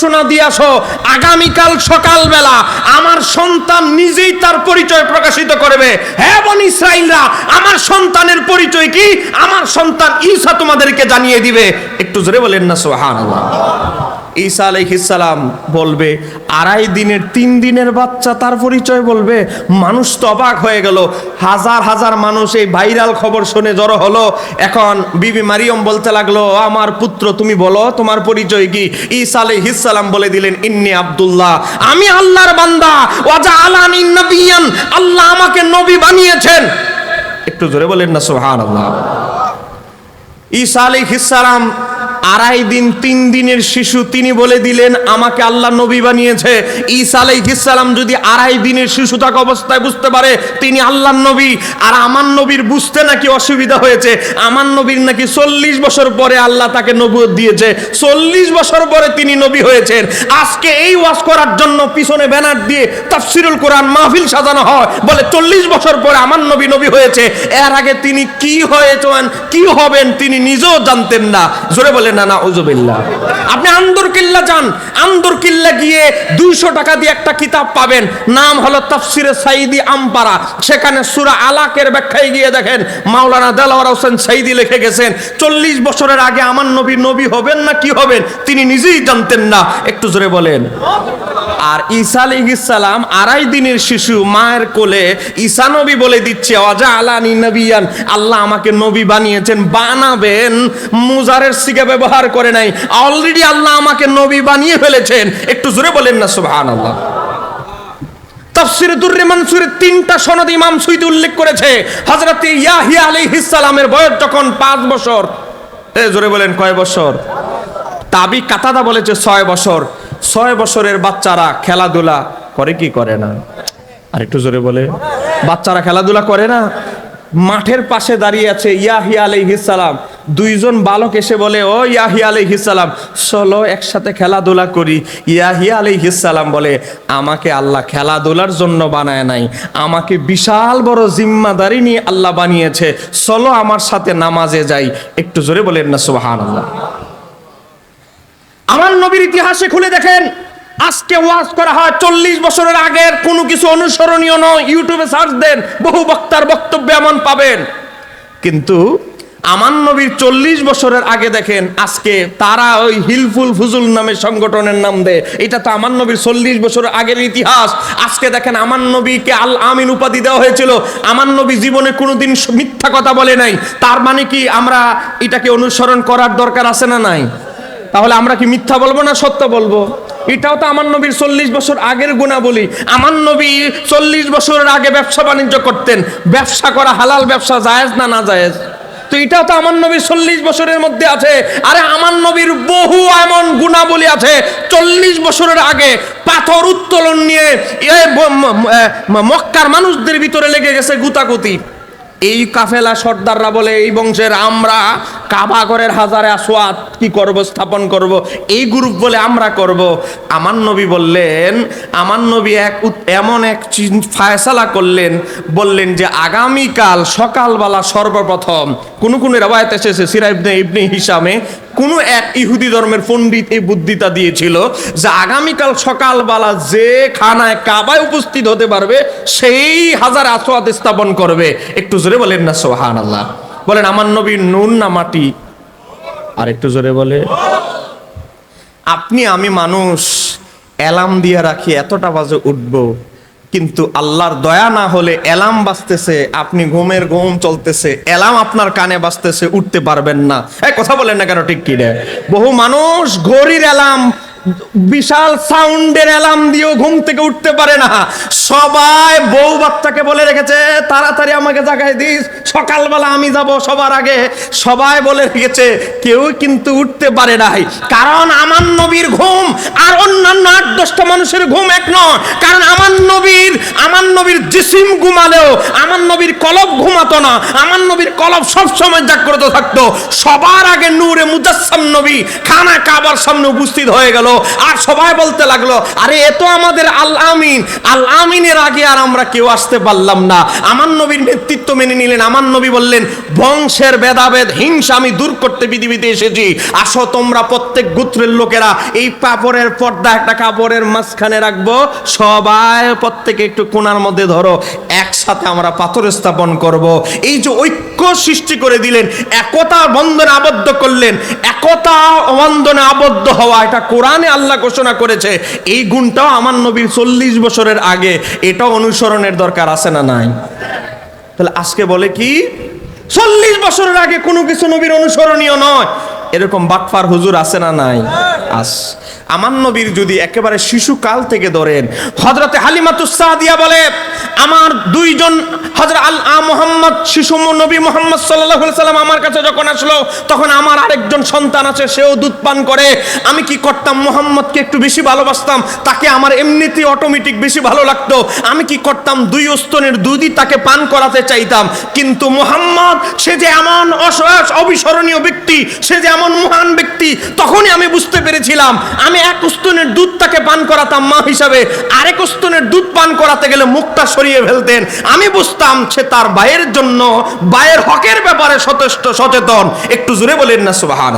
ঘোষণা দিয়ে আসো, আগামীকাল সকালবেলা আমার সন্তান নিজেই তার পরিচয় প্রকাশিত করবে। হ্যাঁ বন আমার সন্তানের পরিচয় কি? আমার সন্তান ঈসা তোমাদেরকে জানিয়ে দিবে। একটু জোরে বলেন না, সুবহানাল্লাহ। ঈসা আলাইহিসসালাম বলবে, আড়াই দিনের, তিন দিনের বাচ্চা তার পরিচয় বলবে, মানুষ তো অবাক হয়ে গেল, হাজার হাজার মানুষ এই ভাইরাল খবর শুনে জড়ো হলো। এখন বিবি মারিয়ম বলতে লাগল, আমার পুত্র, তুমি বলো, তোমার পরিচয় কি? ঈসা আলাইহিসসালাম বলে দিলেন, ইন্নি আব্দুল্লাহ, আমি আল্লাহর বান্দা, ওয়াজা আলানি নবিয়ান, আল্লাহ আমাকে নবী বানিয়েছেন। একটু জোরে বলেন না, সুবহানাল্লাহ। ঈসা আলাইহিসসালাম আড়াই দিন, তিন দিনের শিশু তিনি বলে দিলেন, আমাকে আল্লাহ নবী বানিয়েছে। ঈসা আলাইহিসসালাম যদি আড়াই দিনের শিশু থাকা অবস্থায় বুঝতে পারে, তিনি আল্লাহর নবী। আর আমার নবীর বুঝতে নাকি অসুবিধা হয়েছে? আমার নবীর নাকি চল্লিশ বছর পরে আল্লাহ তাকে নবুয়ত দিয়েছে। চল্লিশ বছর পরে তিনি নবী হয়েছেন। আজকে এই ওয়াজ করার জন্য পিছনে ব্যানার দিয়ে তাফসিরুল কোরআন মাহফিল সাজানো হয়। বলে, চল্লিশ বছর পরে আমার নবী নবী হয়েছে। এর আগে তিনি কি হয়েছেন, কি হবেন তিনি নিজেও জানতেন না। জোরে বলেন না না উজুবিল্লাহ আপনি আন্দর কিল্লা যান, আন্দর কিল্লা গিয়ে দুইশো টাকা দিয়ে একটা কিতাব পাবেন। নাম হলো তাফসিরে সাইদি আমপারা সেখানে সুরা আলাকের ব্যাখ্যায় গিয়ে দেখেন, মাওলানা দেলাওয়ার হোসেন সাইদি লিখে গেছেন, চল্লিশ বছরের আগে আমার নবী নবী হবেন না কি হবেন? তিনি নিজেই জানতেন না। একটু জোরে বলেন। আর ঈসা আলাইহিসসালাম আড়াই দিনের শিশু মায়ের কোলে ঈসা নবী বলে দিচ্ছে অজা আলানি নবিয়ান। আল্লাহ আমাকে নবী বানিয়েছেন, বানাবেন। মুজারের সিগা ব্যবহার করে নাই। অলরেডি আল্লাহ আমাকে নবী বানিয়ে ফেলেছেন। একটু জোরে বলেন না, সুবহানাল্লাহ। তাফসিরে দুর্রে তিনটা সনদ ইমাম উল্লেখ করেছে। হযরত ইয়াহিয়া সালামের বয়স যখন পাঁচ বছর, এ জোরে বলেন, কয় বছর? তাবি কাতাদা বলেছে ছয় বছর। ছয় বছরের বাচ্চারা খেলাধুলা করে কি করে না? আর একটু জোরে বলে, বাচ্চারা খেলাধুলা করে না? মাঠের পাশে দাঁড়িয়ে আছে ইয়াহিয়া আলাইহিসসালাম দুইজন বালক এসে বলে, ও ইয়াহিয়া আলাইহিসসালাম চলো একসাথে খেলাধুলা করি। ইয়াহিয়া আলাইহিসসালাম বলে, আমাকে আল্লাহ খেলাধুলার জন্য বানায় নাই। আমাকে বিশাল বড় জিম্মাদারি নিয়ে আল্লাহ বানিয়েছে। চলো আমার সাথে নামাজে যাই। একটু জোরে বলেন না, সুবহানাল্লাহ। আমার নবীর ইতিহাসে খুলে দেখেন, আজকে ওয়াজ করা হয় চল্লিশ বছরের আগের, কোনো কিছু অনুসরণীয় নয়। ইউটিউবে সার্চ দেন, বহু বক্তার বক্তব্য এমন পাবেন। কিন্তু আমার নবীর চল্লিশ বছরের আগে দেখেন, আজকে তারা ওই হিলফুল ফুজুল নামে সংগঠনের নাম দেয়। এটা তো আমার নবীর চল্লিশ বছরের আগের ইতিহাস। আজকে দেখেন আমার নবীকে আল আমিন উপাধি দেওয়া হয়েছিল। আমার নবী জীবনে কোনোদিন মিথ্যা কথা বলে নাই। তার মানে কি আমরা এটাকে অনুসরণ করার দরকার আছে না নাই? তাহলে আমরা কি মিথ্যা বলব না সত্য বলব? এটাও তো আমার নবীর চল্লিশ বছর আগের গুণা বলি আমার নবী চল্লিশ বছরের আগে ব্যবসা বাণিজ্য করতেন। ব্যবসা করা হালাল, ব্যবসা জায়েজ না না জায়েজ? তো এটাও তো আমার নবীর চল্লিশ বছরের মধ্যে আছে। আরে আমার নবীর বহু এমন গুণাবলী আছে। চল্লিশ বছরের আগে পাথর উত্তোলন নিয়ে মক্কার মানুষদের ভিতরে লেগে গেছে গুতাগুতি। এই কাফেলা সর্দাররা বলে, এই বংশের আমরা কাবা ঘরের হাজারে আসোয়াত কি করব, স্থাপন করব, এই গ্রুপ বলে আমরা করব। আমার নবী বললেন, আমার নবী এক এমন এক ফায়সালা করলেন, বললেন যে আগামীকাল সকালবেলা সর্বপ্রথম, কোন কোন রেবায়ত এসেছে, সিরা ইবনে হিসামে কোন এক ইহুদি ধর্মের পণ্ডিত এই বুদ্ধিতা দিয়েছিল যে আগামীকাল সকালবেলা যে খানায় কাবায় উপস্থিত হতে পারবে, সেই হাজার আসোয়াদ স্থাপন করবে। একটু জোরে বলেন না সোহান আল্লাহ বলেন, আমার নবী নুন না মাটি? আর একটু জোরে বলে, আপনি আমি মানুষ, অ্যালার্ম দিয়ে রাখি, এতটা বাজে উঠবো। কিন্তু আল্লাহর দয়া না হলে অ্যালার্ম বাজতেছে, আপনি ঘুমের ঘুম চলতেছে, অ্যালার্ম আপনার কানে বাজতেছে, উঠতে পারবেন না। এই কথা বলেন না কেন, ঠিক কি বহু মানুষ ঘড়ির অ্যালার্ম বিশাল সাউন্ডের অ্যালার্ম দিয়েও ঘুম থেকে উঠতে পারে না। সবাই বউ বাচ্চাকে বলে রেখেছে, তাড়াতাড়ি আমাকে জাগায় দিস, সকালবেলা আমি যাব সবার আগে। সবাই বলে রেখেছে, কেউ কিন্তু উঠতে পারে নাই। কারণ আমার নবীর ঘুম আর অন্যান্য আট দশটা মানুষের ঘুম এক নয়। কারণ আমার নবীর আমার নবীর জিসিম ঘুমালেও, আমার নবীর কলব ঘুমাতো না। আমার নবীর কলব সবসময় জাগ্রত থাকতো। সবার আগে নূরে মুজাসসাম নবী খানা কাবার সামনে উপস্থিত হয়ে গেল। লাগল আর সবাই বলতে লাগল, আরে, এ তো আমাদের আল আমিন। আল আমিনের আগে আর আমরা কেউ আসতে পারলাম না। আমার নবীর নেতৃত্ব মেনে নিলেন। আমার নবী বললেন, বংশের ভেদাভেদ, হিংসা, আমি দূর করতে পৃথিবীতে এসেছি। আসো তোমরা প্রত্যেক গোত্রের লোকেরা, এই পাপড়ের পর্দা, একটা কাপড়ের মাঝখানে রাখব। সবাই প্রত্যেকে একটু কোনার মধ্যে ধরো। একসাথে আমরা পাথর স্থাপন করব। এই যে ঐক্য সৃষ্টি করে দিলেন, একতা বন্ধনে আবদ্ধ করলেন, একতা বন্ধনে আবদ্ধ হওয়া, এটা কোরআনে আল্লাহ ঘোষণা করেছে, এই গুণটাও আমার নবীর চল্লিশ বছরের আগে, এটাও অনুসরণের দরকার আছে না নাই? তাহলে আজকে বলে কি? চল্লিশ বছরের আগে কোনো কিছু নবীর অনুসরণীয় নয়। এরকম বাটফার হুজুর আছে না নাই? আস আমার নবীর যদি একেবারে শিশুকাল থেকে ধরেন হজরতে হালিমাতুসাদিয়া বলে, আমার দুইজন হজরত আল, আ মোহাম্মদ শিশু নবী মোহাম্মদ সাল্লাহ সাল্লাম আমার কাছে যখন আসলো, তখন আমার আরেকজন সন্তান আছে, সেও দুধ পান করে। আমি কি করতাম? মোহাম্মদকে একটু বেশি ভালোবাসতাম, তাকে আমার এমনিতেই অটোমেটিক বেশি ভালো লাগতো। আমি কি করতাম? দুই স্তনের দুধই তাকে পান করাতে চাইতাম। কিন্তু মোহাম্মদ, সে যে এমন অসহায় অবিস্মরণীয় ব্যক্তি, সে যে এমন মহান ব্যক্তি, তখনই আমি বুঝতে পেরেছিলাম, আমি এক স্তনের দুধ তাকে পান করাতাম মা হিসাবে, আরেক স্তনের দুধ পান করাতে গেলে মুখটা সরিয়ে ফেলতেন। আমি বুঝতাম সে তার ভাইয়ের জন্য, ভাইয়ের হকের ব্যাপারে সচেষ্ট সচেতন। একটু জোরে বলেন না সুবাহান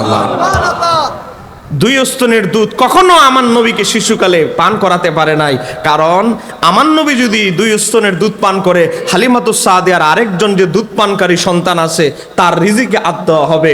দুই স্তনের দুধ কখনো আমার নবীকে শিশুকালে পান করাতে পারে নাই। কারণ, আমার নবী যদি দুই স্তনের দুধ পান করে, হালিমাতুস সাদিয়ার আরেকজন যে দুধ পানকারী সন্তান আছে, তার রিজিকে দেওয়া হবে